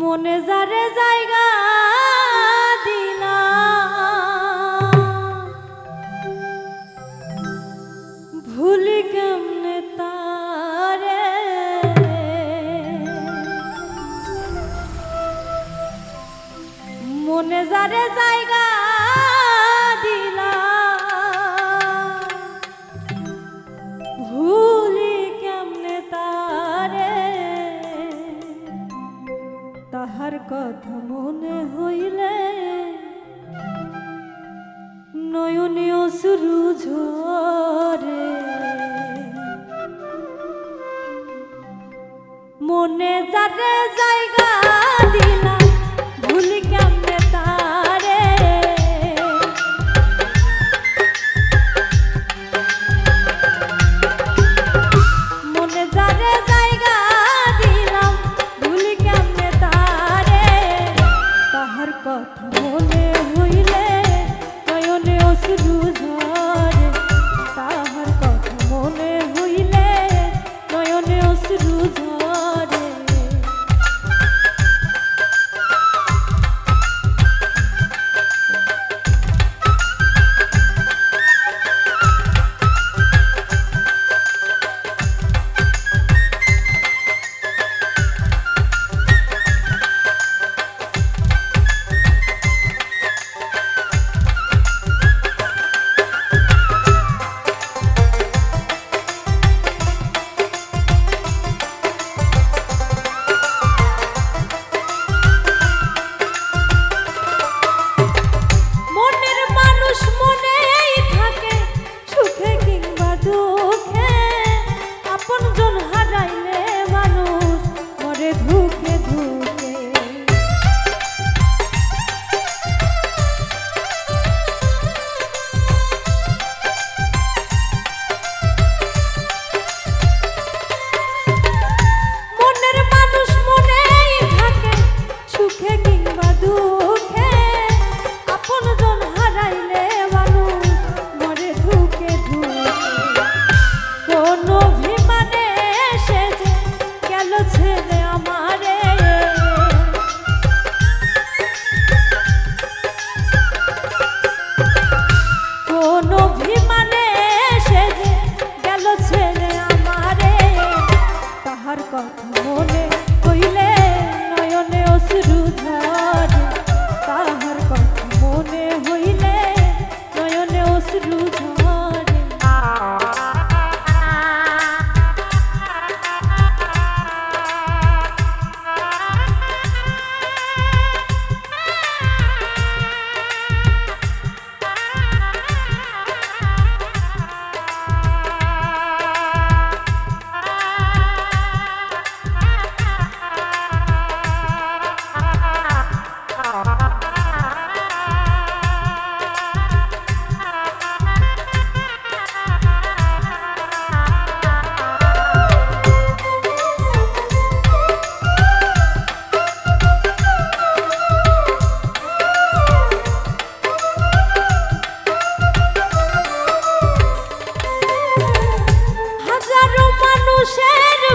মনে যারে জায়গা দিলা ভুল কেমনে তারে? মনে যারে জায়গা কথা মনে হইলে নয়নীয় অসুরু ঝরে। মনে যাতে যায়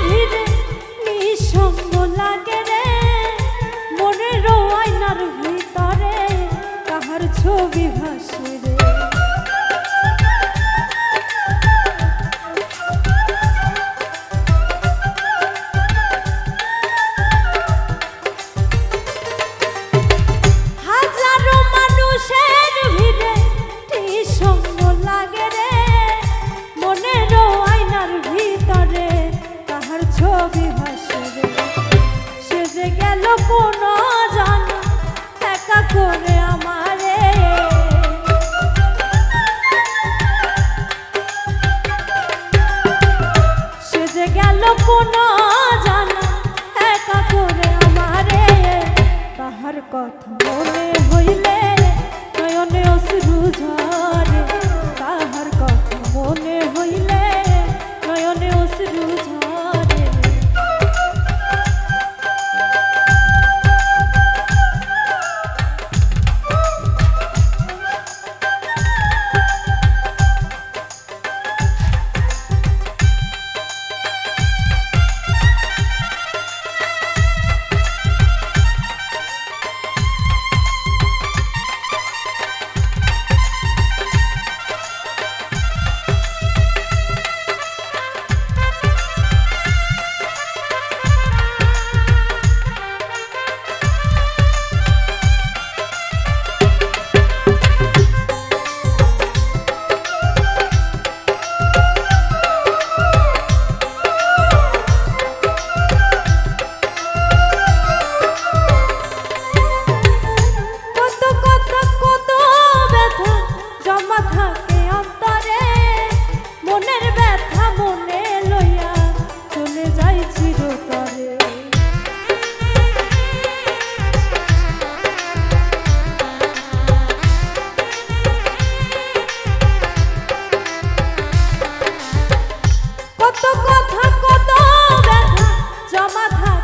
ভিড়ে